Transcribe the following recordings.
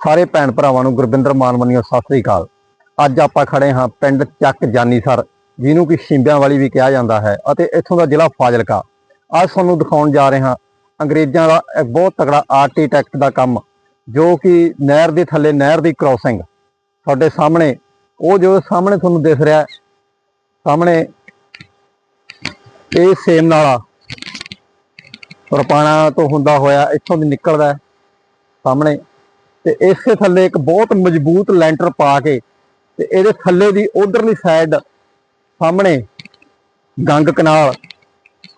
ਸਾਰੇ ਭੈਣ ਭਰਾਵਾਂ ਨੂੰ ਗੁਰਵਿੰਦਰ ਮਾਨਮਨੀਓ ਸਤਿ ਸ੍ਰੀ ਅਕਾਲ। ਅੱਜ ਆਪਾਂ ਖੜੇ ਹਾਂ ਪਿੰਡ ਚੱਕ ਜਾਨੀਸਰ ਜਿਹਨੂੰ ਕਿ ਸ਼ਿੰਬਿਆਂ ਵਾਲੀ ਵੀ ਕਿਹਾ ਜਾਂਦਾ ਹੈ ਅਤੇ ਇੱਥੋਂ ਦਾ ਜ਼ਿਲ੍ਹਾ ਫਾਜ਼ਿਲਕਾ। ਅੱਜ ਤੁਹਾਨੂੰ ਦਿਖਾਉਣ ਜਾ ਰਹੇ ਹਾਂ ਅੰਗਰੇਜ਼ਾਂ ਦਾ ਇੱਕ ਬਹੁਤ ਤਕੜਾ ਆਰਕੀਟੈਕਟ ਦਾ ਕੰਮ, ਜੋ ਕਿ ਨਹਿਰ ਦੇ ਥੱਲੇ ਨਹਿਰ ਦੀ ਕ੍ਰਾਸਿੰਗ ਤੁਹਾਡੇ ਸਾਹਮਣੇ, ਉਹ ਜੋ ਸਾਹਮਣੇ ਤੁਹਾਨੂੰ ਦਿਖ ਰਿਹਾ ਸਾਹਮਣੇ ਇਹ ਸੇਮ ਨਾਲਾ ਰਪਾਣਾ ਤੋਂ ਹੁੰਦਾ ਹੋਇਆ, ਇੱਥੋਂ ਦੀ ਨਿਕਲਦਾ ਸਾਹਮਣੇ ਤੇ ਇਸੇ ਥੱਲੇ ਇੱਕ ਬਹੁਤ ਮਜ਼ਬੂਤ ਲੈਂਟਰ ਪਾ ਕੇ ਤੇ ਇਹਦੇ ਥੱਲੇ ਦੀ ਉਧਰਲੀ ਸਾਈਡ ਸਾਹਮਣੇ ਗੰਗ ਕਨਾਲ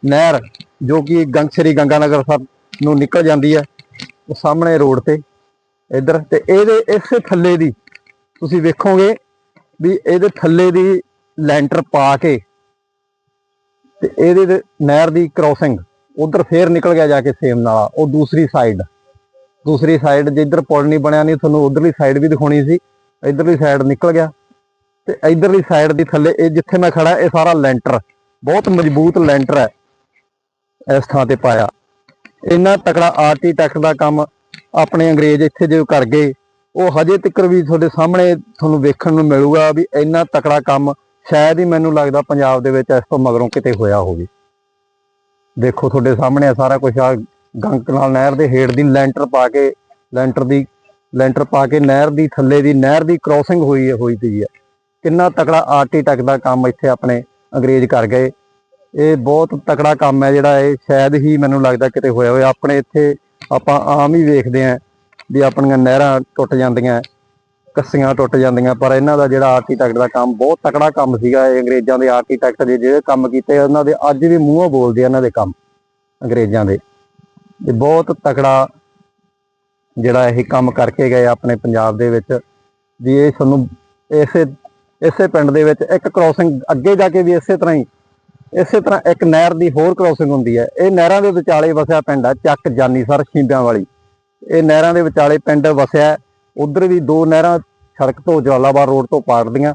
ਨਹਿਰ, ਜੋ ਕਿ ਗੰਗ ਸ੍ਰੀ ਗੰਗਾ ਨਗਰ ਸਾਹਿਬ ਨੂੰ ਨਿਕਲ ਜਾਂਦੀ ਹੈ, ਉਹ ਸਾਹਮਣੇ ਰੋਡ ਤੇ ਇੱਧਰ ਤੇ ਇਹਦੇ ਇਸੇ ਥੱਲੇ ਦੀ ਤੁਸੀਂ ਵੇਖੋਗੇ ਵੀ ਇਹਦੇ ਥੱਲੇ ਦੀ ਲੈਂਟਰ ਪਾ ਕੇ ਤੇ ਇਹਦੇ ਨਹਿਰ ਦੀ ਕ੍ਰਾਸਿੰਗ ਉਧਰ ਫੇਰ ਨਿਕਲ ਗਿਆ ਜਾ ਕੇ ਸੇਮ ਨਾਲਾ ਉਹ ਦੂਸਰੀ ਸਾਈਡ ਦੂਸਰੀ ਸਾਈਡ ਜਿੱਧਰ ਪੁਲ ਨਹੀਂ ਬਣਿਆ ਨਹੀਂ, ਤੁਹਾਨੂੰ ਉਧਰਲੀ ਸਾਈਡ ਵੀ ਦਿਖਾਉਣੀ ਸੀ। ਇਧਰਲੀ ਸਾਈਡ ਨਿਕਲ ਗਿਆ। ਤੇ ਇਧਰਲੀ ਸਾਈਡ ਦੀ ਥੱਲੇ ਇਹ ਜਿੱਥੇ ਮੈਂ ਖੜਾ ਇਹ ਸਾਰਾ ਲੈਂਟਰ ਬਹੁਤ ਮਜ਼ਬੂਤ ਲੈਂਟਰ ਹੈ ਇਸ ਥਾਂ ਤੇ ਪਾਇਆ। ਇੰਨਾ ਤਕੜਾ ਆਰਕੀਟੈਕਟ ਦਾ ਕੰਮ ਆਪਣੇ ਅੰਗਰੇਜ਼ ਇੱਥੇ ਜੋ ਕਰ ਗਏ, ਉਹ ਹਜੇ ਤੱਕ ਵੀ ਤੁਹਾਡੇ ਸਾਹਮਣੇ ਤੁਹਾਨੂੰ ਵੇਖਣ ਨੂੰ ਮਿਲੂਗਾ ਵੀ ਇੰਨਾ ਤਕੜਾ ਕੰਮ ਸ਼ਾਇਦ ਹੀ ਮੈਨੂੰ ਲੱਗਦਾ ਪੰਜਾਬ ਦੇ ਵਿੱਚ ਇਸ ਤੋਂ ਮਗਰੋਂ ਕਿਤੇ ਹੋਇਆ ਹੋਵੇ। ਦੇਖੋ ਤੁਹਾਡੇ ਸਾਹਮਣੇ ਆ ਸਾਰਾ ਕੁਝ ਆ ਗੰਕ ਨਾਲ ਨਹਿਰ ਦੇ ਹੇਠ ਦੀ ਲੈਂਟਰ ਪਾ ਕੇ, ਲੈਂਟਰ ਦੀ, ਲੈਂਟਰ ਪਾ ਕੇ ਨਹਿਰ ਦੀ ਥੱਲੇ ਦੀ, ਨਹਿਰ ਦੀ ਕ੍ਰਾਸਿੰਗ ਹੋਈ ਹੈ ਹੋਈ ਪਈ ਹੈ। ਕਿੰਨਾ ਤਕੜਾ ਆਰਕੀਟੈਕਟ ਦਾ ਕੰਮ ਇੱਥੇ ਆਪਣੇ ਅੰਗਰੇਜ਼ ਕਰ ਗਏ। ਇਹ ਬਹੁਤ ਤਕੜਾ ਕੰਮ ਹੈ ਜਿਹੜਾ ਇਹ ਸ਼ਾਇਦ ਹੀ ਮੈਨੂੰ ਲੱਗਦਾ ਕਿਤੇ ਹੋਇਆ ਹੋਇਆ ਆਪਣੇ ਇੱਥੇ ਆਪਾਂ ਆਮ ਹੀ ਵੇਖਦੇ ਆਂ ਵੀ ਆਪਣੀਆਂ ਨਹਿਰਾਂ ਟੁੱਟ ਜਾਂਦੀਆਂ, ਕੱਸੀਆਂ ਟੁੱਟ ਜਾਂਦੀਆਂ, ਪਰ ਇਹਨਾਂ ਦਾ ਜਿਹੜਾ ਆਰਕੀਟੈਕਟ ਦਾ ਕੰਮ ਬਹੁਤ ਤਕੜਾ ਕੰਮ ਸੀਗਾ। ਇਹ ਅੰਗਰੇਜ਼ਾਂ ਦੇ ਆਰਕੀਟੈਕਟ ਦੇ ਜਿਹੜੇ ਕੰਮ ਕੀਤੇ, ਉਹਨਾਂ ਦੇ ਅੱਜ ਵੀ ਮੂੰਹੋਂ ਬੋਲਦੇ ਆ ਇਹਨਾਂ ਦੇ ਕੰਮ, ਅੰਗਰੇਜ਼ਾਂ ਦੇ। ਇਹ ਬਹੁਤ ਤਕੜਾ ਜਿਹੜਾ ਇਹ ਕੰਮ ਕਰਕੇ ਗਏ ਆਪਣੇ ਪੰਜਾਬ ਦੇ ਵਿੱਚ ਵੀ ਇਹ ਸਾਨੂੰ ਇਸੇ ਇਸੇ ਪਿੰਡ ਦੇ ਵਿੱਚ ਇੱਕ ਕ੍ਰਾਸਿੰਗ ਅੱਗੇ ਜਾ ਕੇ ਵੀ ਇਸੇ ਤਰ੍ਹਾਂ ਹੀ, ਇਸੇ ਤਰ੍ਹਾਂ ਇੱਕ ਨਹਿਰ ਦੀ ਹੋਰ ਕ੍ਰਾਸਿੰਗ ਹੁੰਦੀ ਹੈ। ਇਹ ਨਹਿਰਾਂ ਦੇ ਵਿਚਾਲੇ ਵਸਿਆ ਪਿੰਡ ਹੈ ਚੱਕ ਜਾਨੀਸਰ ਸ਼ਿੰਬਿਆਂ ਵਾਲੀ। ਇਹ ਨਹਿਰਾਂ ਦੇ ਵਿਚਾਲੇ ਪਿੰਡ ਵਸਿਆ ਉਧਰ ਵੀ ਦੋ ਨਹਿਰਾਂ ਸੜਕ ਤੋਂ ਜਲਾਲਾਬਾਦ ਰੋਡ ਤੋਂ ਪਾੜਦੀਆਂ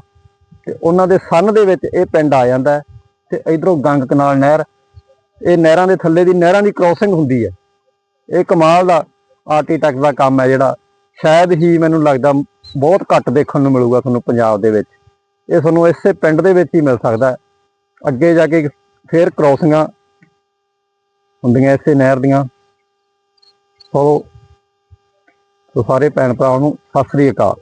ਤੇ ਉਹਨਾਂ ਦੇ ਸੰਨ ਦੇ ਵਿੱਚ ਇਹ ਪਿੰਡ ਆ ਜਾਂਦਾ ਹੈ ਤੇ ਇਧਰੋਂ ਗੰਗ ਕਨਾਲ ਨਹਿਰ। ਇਹ ਨਹਿਰਾਂ ਦੇ ਥੱਲੇ ਦੀ, ਨਹਿਰਾਂ ਦੀ ਕ੍ਰਾਸਿੰਗ ਹੁੰਦੀ ਹੈ। ਇਹ ਕਮਾਲ ਦਾ ਆਰਕੀਟੈਕਟ ਦਾ ਕੰਮ ਹੈ ਜਿਹੜਾ। ਸ਼ਾਇਦ ਹੀ ਮੈਨੂੰ ਲੱਗਦਾ ਬਹੁਤ ਘੱਟ ਦੇਖਣ ਨੂੰ ਮਿਲੂਗਾ ਤੁਹਾਨੂੰ ਪੰਜਾਬ ਦੇ ਵਿੱਚ। ਇਹ ਤੁਹਾਨੂੰ ਇਸੇ ਪਿੰਡ ਦੇ ਵਿੱਚ ਹੀ ਮਿਲ ਸਕਦਾ ਅੱਗੇ ਜਾ ਕੇ ਫੇਰ ਕ੍ਰਾਸਿੰਗਾਂ ਹੁੰਦੀਆਂ ਇਸੇ ਨਹਿਰ ਦੀਆਂ। ਸੋ ਸਾਰੇ ਭੈਣ ਭਰਾਵਾਂ ਨੂੰ ਸਤਿ ਸ੍ਰੀ ਅਕਾਲ।